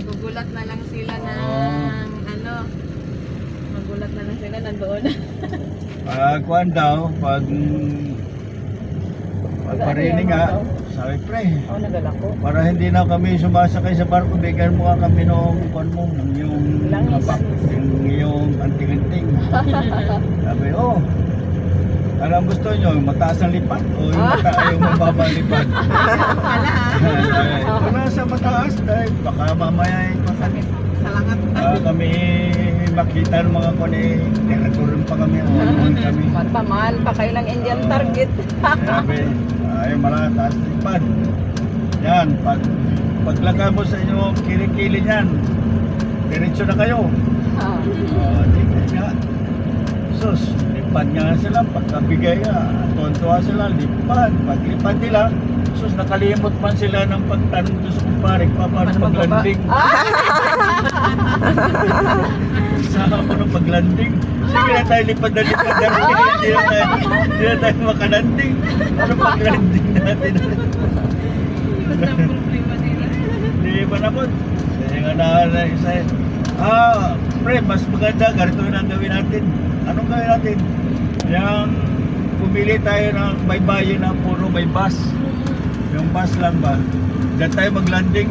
Magugulat na lang sila ng ano. Magulat na lang sila nandoon. Pag kuhan daw, pag pag parinig nga, sabi pre, Ako nagalako. para hindi na kami sumasakay sa barko, bigyan mo nga kami nung kuhan mo, ng yung Langis. yung, yung anting-anting. Sabi, oh, anong gusto nyo? Mataas ang lipat o yung, mata yung mababa ang lipat? Pala ha. Sa mataas dahil baka mamaya Masakit sa langat. ah, kami makita ng mga kone, tinaturin pa kami, o kami. Matamal pa kayo ng Indian target. Sabi, ay malataas lipad. Yan, pag paglagay mo sa inyong kilikili niyan, diretso na kayo. Ah. Uh, nga. Sus, lipad nga sila, pagkabigay nga, tuwan-tuwa sila, lipad. Paglipad nila, sus, nakalimot man sila ng pagtanong doon sa kumpare, pa, paano magbaba? maglanding? Sa ako ng paglanding. Sige na tayo lipad na lipad na Hindi na tayo, hindi na tayo makalanding. Ano paglanding natin? Hindi ba na po? Hindi nga na, isa Ah, pre, mas maganda, ganito na ang gawin natin. Anong gawin natin? Yung pumili tayo ng may bayo na puro may bus. Yung bus lang ba? Diyan tayo maglanding.